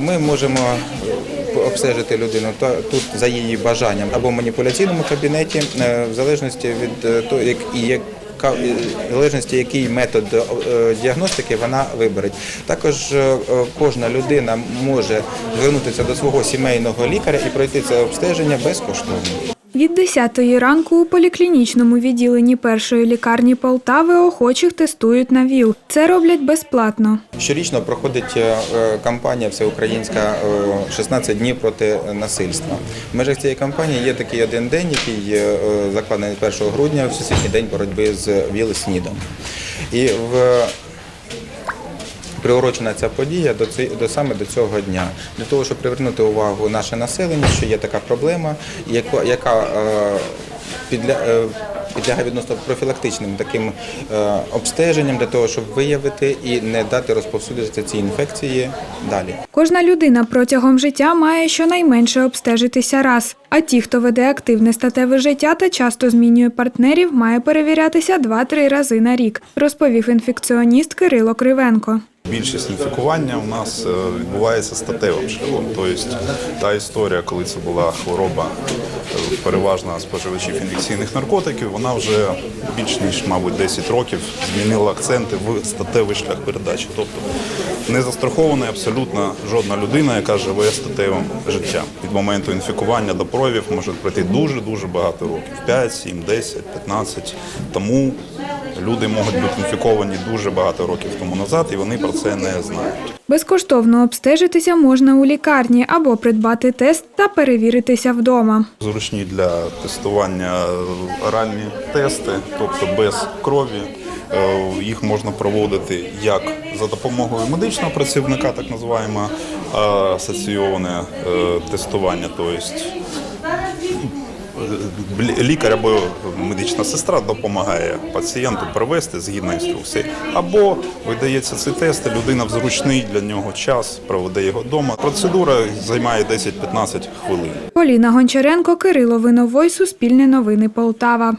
Ми можемо е, обстежити людину тут за її бажанням або в маніпуляційному кабінеті, е, в залежності від е, того, як і яка е, в залежності, який метод діагностики вона вибере. Також кожна людина може звернутися до свого сімейного лікаря і пройти це обстеження безкоштовно. Від 10-ї ранку у поліклінічному відділенні першої лікарні Полтави охочих тестують на ВІЛ. Це роблять безплатно. Щорічно проходить е, е, кампанія всеукраїнська е, 16 днів проти насильства. В межах цієї кампанії є такий один день, який е, закладений 1 грудня, Всесвітній день боротьби з ВІЛ-СНІДом. Приурочена ця подія до ці- до саме до цього дня для того, щоб привернути увагу наше населення, що є така проблема, яка, яка е, підля, е, підлягає відносно профілактичним таким е, обстеженням для того, щоб виявити і не дати розповсюдитися ці інфекції далі. Кожна людина протягом життя має щонайменше обстежитися раз. А ті, хто веде активне статеве життя та часто змінює партнерів, має перевірятися 2-3 рази на рік, розповів інфекціоніст Кирило Кривенко. Більшість інфікування у нас е, відбувається статевим шляхом. Тобто та історія, коли це була хвороба е, переважно споживачів інфекційних наркотиків, вона вже більш ніж, мабуть, 10 років змінила акценти в статевий шлях передачі. Тобто не застрахована абсолютно жодна людина, яка живе статевим життям. Від моменту інфікування до проявів може пройти дуже-дуже багато років 5, 7, 10, 15. Тому люди можуть бути інфіковані дуже багато років тому назад, і вони про це не знають. Безкоштовно обстежитися можна у лікарні або придбати тест та перевіритися вдома. Зручні для тестування оральні тести, тобто без крові. Е, Їх можна проводити як за допомогою медичного працівника, так називаємо е, асоційоване е, тестування, тобто лікар або медична сестра допомагає пацієнту провести згідно інструкції. Або видається ці тести, людина в зручний для нього час проведе його вдома. Процедура займає 10-15 хвилин. Поліна Гончаренко, Кирило Виновой, Суспільне новини Полтава.